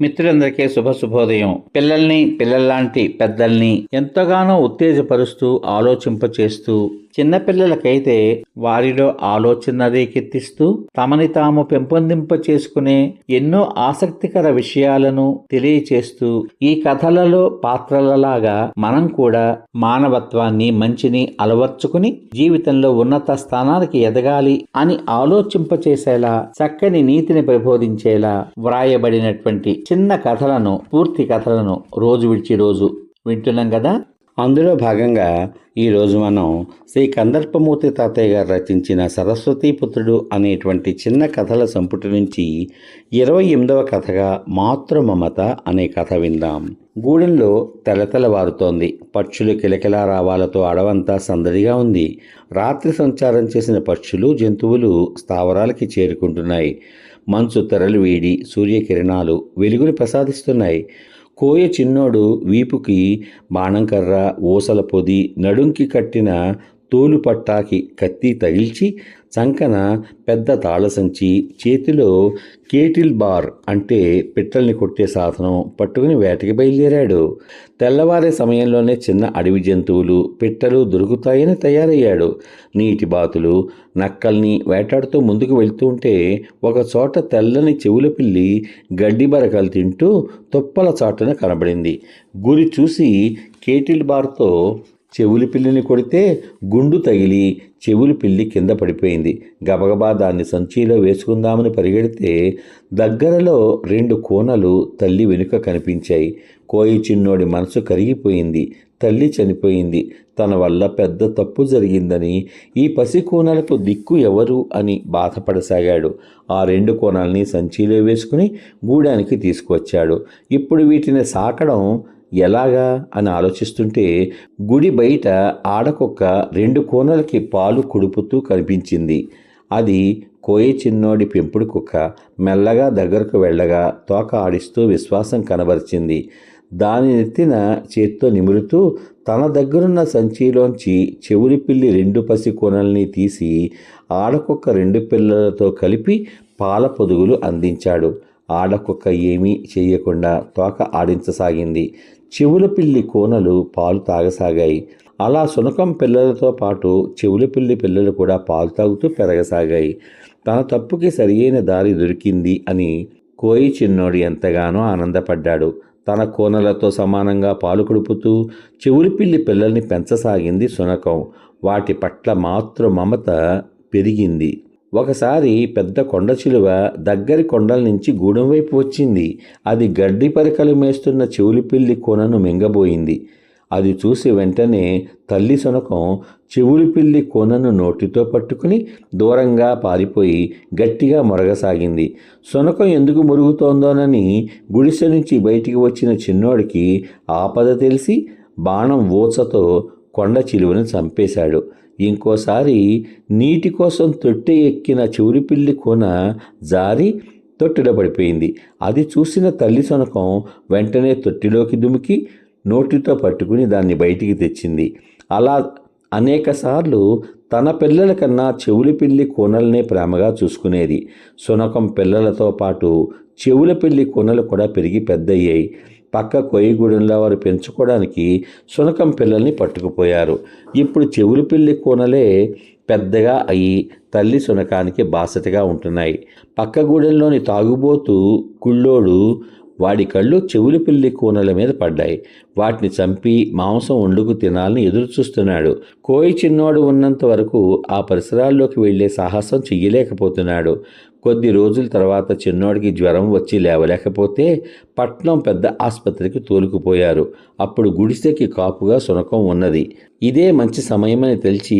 మిత్రులందరికీ శుభ శుభోదయం పిల్లల్ని పిల్లల్లాంటి పెద్దల్ని ఎంతగానో ఉత్తేజపరుస్తూ ఆలోచింపచేస్తూ చిన్నపిల్లలకైతే వారిలో ఆలోచన రేకెత్తిస్తూ తమని తాము పెంపొందింప చేసుకునే ఎన్నో ఆసక్తికర విషయాలను తెలియచేస్తూ ఈ కథలలో పాత్రలలాగా మనం కూడా మానవత్వాన్ని మంచిని అలవర్చుకుని జీవితంలో ఉన్నత స్థానానికి ఎదగాలి అని ఆలోచింపచేసేలా చక్కని నీతిని ప్రబోధించేలా వ్రాయబడినటువంటి చిన్న కథలను పూర్తి కథలను రోజు విడిచి రోజు వింటున్నాం కదా? అందులో భాగంగా ఈరోజు మనం శ్రీ కందర్పమూర్తి తాతయ్య గారు రచించిన సరస్వతీపుత్రుడు అనేటువంటి చిన్న కథల సంపుటి నుంచి ఇరవై ఎనిమిదవ కథగా మాతృమమత అనే కథ విందాం. గూడెంలో తెలతెలవారుతోంది. పక్షులు కిలకిలా రావాలతో అడవంతా సందడిగా ఉంది. రాత్రి సంచారం చేసిన పక్షులు జంతువులు స్థావరాలకి చేరుకుంటున్నాయి. మంచు తెరలు వేడి సూర్యకిరణాలు వెలుగులు ప్రసాదిస్తున్నాయి. కోయ చిన్నోడు వీపుకి బాణంకర్ర ఊసల పొది నడుంకి కట్టిన తోలు పట్టాకి కత్తి తగిల్చి చంకన పెద్ద తాళసంచి చేతిలో కేటిల్ బార్ అంటే పిట్టల్ని కొట్టే సాధనం పట్టుకుని వేటకి బయలుదేరాడు. తెల్లవారే సమయంలోనే చిన్న అడవి జంతువులు పిట్టలు దొరుకుతాయని తయారయ్యాడు. నీటి బాతులు నక్కల్ని వేటాడుతూ ముందుకు వెళ్తూ ఉంటే ఒక చోట తెల్లని చెవుల పిల్లి గడ్డి బరకలు తింటూ తుప్పల చాటున కనబడింది. గురి చూసి కేటిల్ బార్తో చెవులు పిల్లిని కొడితే గుండు తగిలి చెవులు పిల్లి కింద పడిపోయింది. గబగబా దాన్ని సంచిలో వేసుకుందామని పరిగెడితే దగ్గరలో రెండు కోనలు తల్లి వెనుక కనిపించాయి. కోయి చిన్నోడి మనసు కరిగిపోయింది. తల్లి చనిపోయింది. తన వల్ల పెద్ద తప్పు జరిగిందని ఈ పసి కోనలకు దిక్కు ఎవరు అని బాధపడసాగాడు. ఆ రెండు కోణాలని సంచిలో వేసుకుని గూడానికి తీసుకువచ్చాడు. ఇప్పుడు వీటిని సాకడం ఎలాగా అని ఆలోచిస్తుంటే గుడి బయట ఆడకొక్క రెండు కోనలకి పాలు కుడుపుతూ కనిపించింది. అది కోయ చిన్నోడి పెంపుడు కుక్క మెల్లగా దగ్గరకు వెళ్ళగా తోక ఆడిస్తూ విశ్వాసం కనబరిచింది. దాని నెత్తిన చేత్తో నిమురుతూ తన దగ్గరున్న సంచిలోంచి చెవులి పిల్లి రెండు పసి కోనల్ని తీసి ఆడకొక్క రెండు పిల్లలతో కలిపి పాల పొదుగులు అందించాడు. ఆడకొక్క ఏమీ చేయకుండా తోక ఆడించసాగింది. చెవుల పిల్లి కోనలు పాలు తాగసాగాయి. అలా సునకం పిల్లలతో పాటు చెవుల పిల్లి పిల్లలు కూడా పాలు తాగుతూ పెరగసాగాయి. తన తప్పుకి సరియైన దారి దొరికింది అని కోయి చిన్నోడు ఎంతగానో ఆనందపడ్డాడు. తన కోనలతో సమానంగా పాలు కుడుపుతూ చెవులి పిల్లి పిల్లల్ని పెంచసాగింది సునకం. వాటి పట్ల మాతృ మమత పెరిగింది. ఒకసారి పెద్ద కొండ చిలువ దగ్గరి కొండల నుంచి గూడెం వైపు వచ్చింది. అది గడ్డి పరికలు మేస్తున్న చెవులిపిల్లి కొనను మింగబోయింది. అది చూసి వెంటనే తల్లి శునకం చెవులిపిల్లి కోనను కొనను నోటితో పట్టుకుని దూరంగా పారిపోయి గట్టిగా మొరగసాగింది. శునకం ఎందుకు మురుగుతోందోనని గుడిసె నుంచి బయటికి వచ్చిన చిన్నోడికి ఆపద తెలిసి బాణం ఊచతో కొండ చిలువను చంపేశాడు. ఇంకోసారి నీటి కోసం తొట్టె ఎక్కిన చెవురిపిల్లి కోన జారి తొట్టిడబడిపోయింది. అది చూసిన తల్లి శునకం వెంటనే తొట్టిలోకి దుమికి నోటితో పట్టుకుని దాన్ని బయటికి తెచ్చింది. అలా అనేకసార్లు తన పిల్లల కన్నా చెవుల పిల్లి కోనల్నే ప్రేమగా చూసుకునేది. శునకం పిల్లలతో పాటు చెవుల పిల్లి కోనలు కూడా పెరిగి పెద్దయ్యాయి. పక్క కొయ్యగూడెంలో వారు పెంచుకోవడానికి శునకం పిల్లల్ని పట్టుకుపోయారు. ఇప్పుడు చెవులు పిల్లి కోనలే పెద్దగా అయి తల్లి శునకానికి బాసటగా ఉంటున్నాయి. పక్క గూడెంలోని తాగుబోతు కుళ్ళోడు వాడి కళ్ళు చెవులు పిల్లి కూనల మీద పడ్డాయి. వాటిని చంపి మాంసం వండుకు తినాలని ఎదురు చూస్తున్నాడు కోయి చిన్నోడు ఉన్నంత వరకు ఆ పరిసరాల్లోకి వెళ్ళే సాహసం చెయ్యలేకపోతున్నాడు. కొద్ది రోజుల తర్వాత చిన్నోడికి జ్వరం వచ్చి లేవలేకపోతే పట్నం పెద్ద ఆసుపత్రికి తోలుకుపోయారు. అప్పుడు గుడిసెకి కాపుగా సునకం ఉన్నది. ఇదే మంచి సమయమని తెలిసి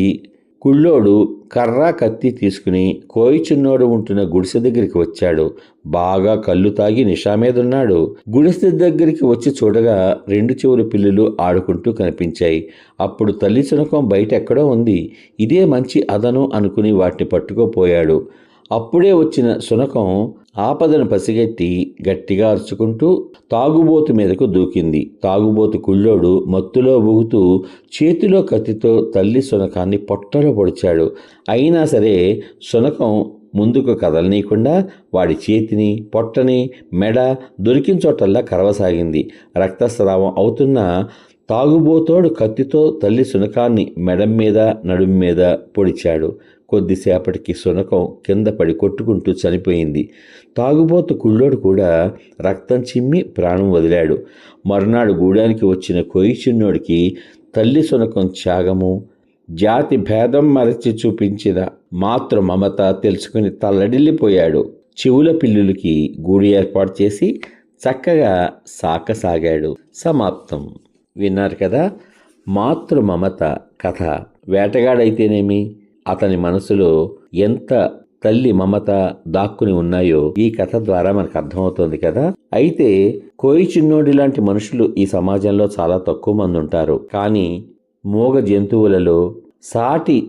కుళ్ళోడు కర్ర కత్తి తీసుకుని కోయి చిన్నోడు ఉంటున్న గుడిసె దగ్గరికి వచ్చాడు. బాగా కళ్ళు తాగి నిషా మీదున్నాడు. గుడిసె దగ్గరికి వచ్చి చూడగా రెండు చెవుల పిల్లులు ఆడుకుంటూ కనిపించాయి. అప్పుడు తల్లి శునకం బయట ఎక్కడో ఉంది. ఇదే మంచి అదను అనుకుని వాటిని పట్టుకోపోయాడు. అప్పుడే వచ్చిన శునకం ఆపదను పసిగట్టి గట్టిగా అరుచుకుంటూ తాగుబోతు మీదకు దూకింది. తాగుబోతు కుళ్ళోడు మత్తులో ఊగుతూ చేతిలో కత్తితో తల్లి శునకాన్ని పొట్టలో పొడిచాడు. అయినా సరే శునకం ముందుకు కదలనీయకుండా వాడి చేతిని పొట్టని మెడ దొరికిన చోటల్లా కరవసాగింది. రక్తస్రావం అవుతున్న తాగుబోతోడు కత్తితో తల్లి శునకాన్ని మెడం మీద నడుం మీద పొడిచాడు. కొద్దిసేపటికి శునకం కింద పడి కొట్టుకుంటూ చనిపోయింది. తాగుబోతు కుళ్ళోడు కూడా రక్తం చిమ్మి ప్రాణం వదిలాడు. మరునాడు గూడానికి వచ్చిన కొయ్యి చిన్నోడికి తల్లి శునకం త్యాగము జాతి భేదం మరచి చూపించిన మాతృ మమత తెలుసుకుని తల్లడిల్లిపోయాడు. చెవుల పిల్లులకి గూడు ఏర్పాటు చేసి చక్కగా సాకసాగాడు. సమాప్తం. విన్నారు కదా? మాతృ మమత కథ. వేటగాడైతేనేమి? అతని మనసులో ఎంత తల్లి మమత దాక్కుని ఉన్నాయో ఈ కథ ద్వారా మనకు అర్థమవుతోంది కదా? అయితే కోయి చిన్నోడి లాంటి మనుషులు ఈ సమాజంలో చాలా తక్కువ మంది ఉంటారు. కానీ మూగ జంతువులలో సాటి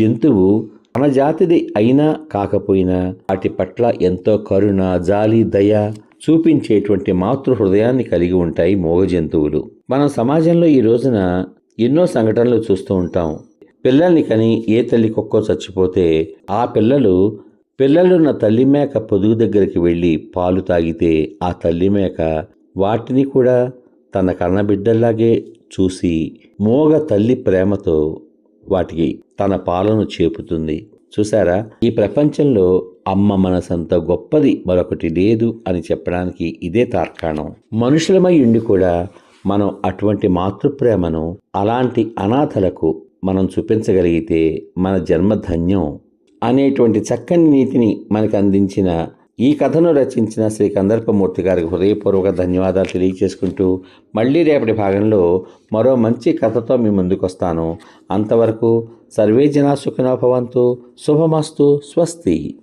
జంతువు మన జాతిది అయినా కాకపోయినా వాటి పట్ల ఎంతో కరుణ జాలి దయ చూపించేటువంటి మాతృ హృదయాన్ని కలిగి ఉంటాయి మూగ జంతువులు. మనం సమాజంలో ఈ రోజున ఎన్నో సంఘటనలు చూస్తూ ఉంటాం. పిల్లల్ని కని ఏ తల్లి కుక్కో చచ్చిపోతే ఆ పిల్లలు పిల్లలున్న తల్లి మేక పొదుగు దగ్గరికి వెళ్ళి పాలు తాగితే ఆ తల్లి మేక వాటిని కూడా తన కన్నబిడ్డల్లాగే చూసి మోగ తల్లి ప్రేమతో వాటికి తన పాలను చేపుతుంది. చూసారా ఈ ప్రపంచంలో అమ్మ మనసంత గొప్పది మరొకటి లేదు అని చెప్పడానికి ఇదే తార్కాణం. మనుషులమై ఉండి కూడా మనం అటువంటి మాతృప్రేమను అలాంటి అనాథలకు మనం చూపించగలిగితే మన జన్మ ధన్యం అనేటువంటి చక్కని నీతిని మనకు అందించిన ఈ కథను రచించిన శ్రీ కందర్పమూర్తి గారికి హృదయపూర్వక ధన్యవాదాలు తెలియజేసుకుంటూ మళ్ళీ రేపటి భాగంలో మరో మంచి కథతో మీ ముందుకు వస్తాను అంతవరకు సర్వే జనా సుఖనోభవంతు శుభమస్తు స్వస్తి.